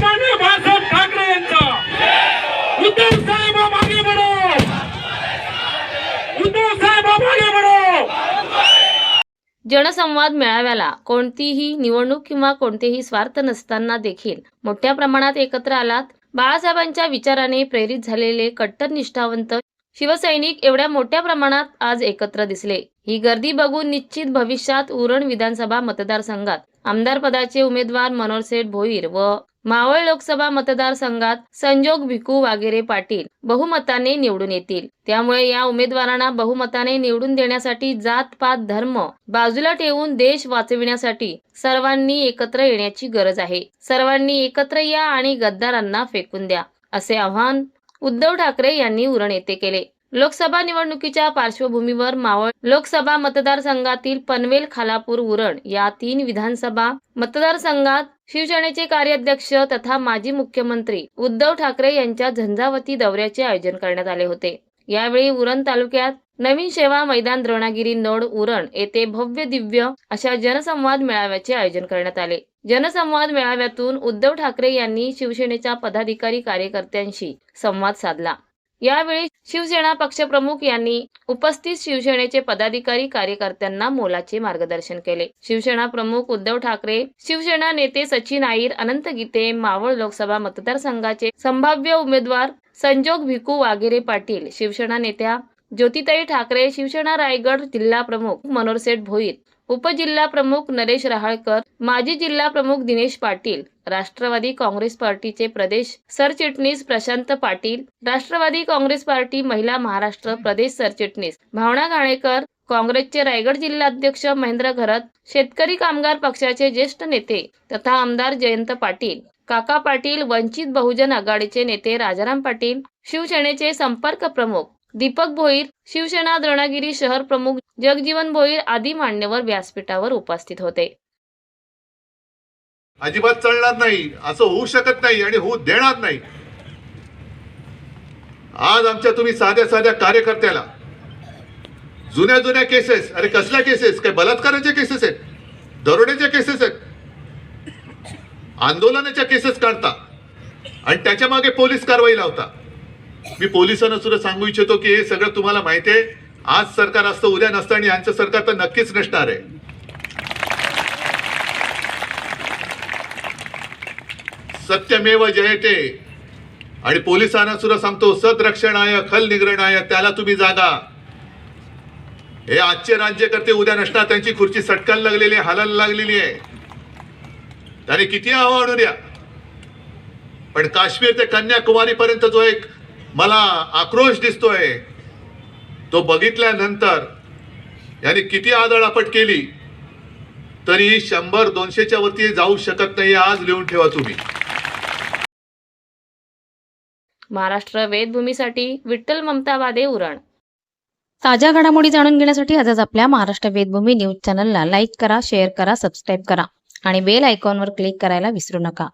बाळासाहेब ठाकरे उद्धव साहेब मागे उद्धव साहेब मागे जनसंवाद मेळाव्याला कोणतीही निवडणूक किंवा कोणतेही स्वार्थ नसताना देखील मोठ्या प्रमाणात एकत्र आलात. बाळासाहेबांच्या विचाराने प्रेरित झालेले कट्टर निष्ठावंत शिवसैनिक एवढ्या मोठ्या प्रमाणात आज एकत्र दिसले. ही गर्दी बघून निश्चित भविष्यात उरण विधानसभा मतदारसंघात आमदार पदाचे उमेदवार मनोहर सेठ भोईर व मावळ लोकसभा मतदारसंघात संजोग भिकू वागेरे पाटील बहुमताने निवडून येतील. त्यामुळे या उमेदवारांना बहुमताने निवडून देण्यासाठी जात पात धर्म बाजूला ठेवून देश वाचविण्यासाठी सर्वांनी एकत्र येण्याची गरज आहे. सर्वांनी एकत्र या आणि गद्दारांना फेकून द्या असे आव्हान उद्धव ठाकरे यांनी उरण येथे केले. लोकसभा निवडणुकीच्या पार्श्वभूमीवर मावळ लोकसभा मतदारसंघातील पनवेल खालापूर उरण या तीन विधानसभा मतदारसंघात शिवसेनेचे कार्याध्यक्ष तथा माजी मुख्यमंत्री उद्धव ठाकरे यांच्या झंझावती दौऱ्याचे आयोजन करण्यात आले होते. यावेळी उरण तालुक्यात नवीन सेवा मैदान द्रोणागिरी नोड उरण येथे भव्य दिव्य अशा जनसंवाद मेळाव्याचे आयोजन करण्यात आले. जनसंवाद मेळाव्यातून उद्धव ठाकरे यांनी शिवसेनेच्या पदाधिकारी कार्यकर्त्यांशी संवाद साधला. यावेळी शिवसेना पक्षप्रमुख यांनी उपस्थित शिवसेनेचे पदाधिकारी कार्यकर्त्यांना मोलाचे मार्गदर्शन केले. शिवसेना प्रमुख उद्धव ठाकरे शिवसेना नेते सचिन आईर अनंत गीते मावळ लोकसभा मतदारसंघाचे संभाव्य उमेदवार संजोग भिकू वाघेरे पाटील शिवसेना नेत्या ज्योतिताई ठाकरे शिवसेना रायगड जिल्हा प्रमुख मनोहर भोईत भोईर उपजिल्हा प्रमुख नरेश रहाळकर माजी जिल्हा प्रमुख दिनेश पाटील राष्ट्रवादी काँग्रेस पार्टीचे प्रदेश सरचिटणीस प्रशांत पाटील राष्ट्रवादी काँग्रेस पार्टी महिला महाराष्ट्र प्रदेश सरचिटणीस भावना घाणेकर काँग्रेसचे रायगड जिल्हाध्यक्ष महेंद्र घरत शेतकरी कामगार पक्षाचे ज्येष्ठ नेते तथा आमदार जयंत पाटील काका पाटील वंचित बहुजन आघाडीचे नेते राजाराम पाटील शिवसेनेचे संपर्क प्रमुख दीपक भोईर शिवसेना रणागिरी शहर प्रमुख जगजीवन भोईर आदी मान्यवर व्यासपीठावर उपस्थित होते. अजिबात चालणार नाही असं होऊ शकत नाही आणि होऊ देणार नाही. आज आमच्या तुम्ही साध्या साध्या कार्यकर्त्याला जुन्या जुन्या केसेस अरे कसल्या केसेस काय बलात्काराच्या केसेस आहेत? दरोड्याच्या केसेस आहेत? आंदोलनाच्या केसेस काढता आणि त्याच्यामागे पोलीस कारवाई लावता. मी पोलिसांना सुद्धा सांगू इच्छितो की हे सगळं तुम्हाला माहिती आहे. आज सरकार असतं उद्या नसतं आणि यांचं सरकार तर नक्कीच नसणार आहे. सत्यमेव जयते. आणि पोलिसांना सुद्धा सांगतो सदरक्षणाय खल निग्रणाय त्याला तुम्ही जागा. हे आजचे राज्यकर्ते उद्या नसणार त्यांची खुर्ची सटकायला लागलेली आहे हालायला लागलेली आहे. त्याने किती आव्हान द्या. पण काश्मीर ते कन्याकुमारी पर्यंत जो एक मला आक्रोश दिसतोय. तो बघितल्यानंतर याने किती आदळापट केली तरी शंभर दोनशेच्या वरती जाऊ शकत नाही आज लिहून ठेवा तुम्ही. महाराष्ट्र वेदभूमीसाठी विठ्ठल ममता वादे उरण. ताज्या घडामोडी जाणून घेण्यासाठी आजच आपल्या महाराष्ट्र वेदभूमी न्यूज चॅनलला लाईक करा शेअर करा सबस्क्राईब करा आणि बेल आयकॉनवर क्लिक करायला विसरू नका.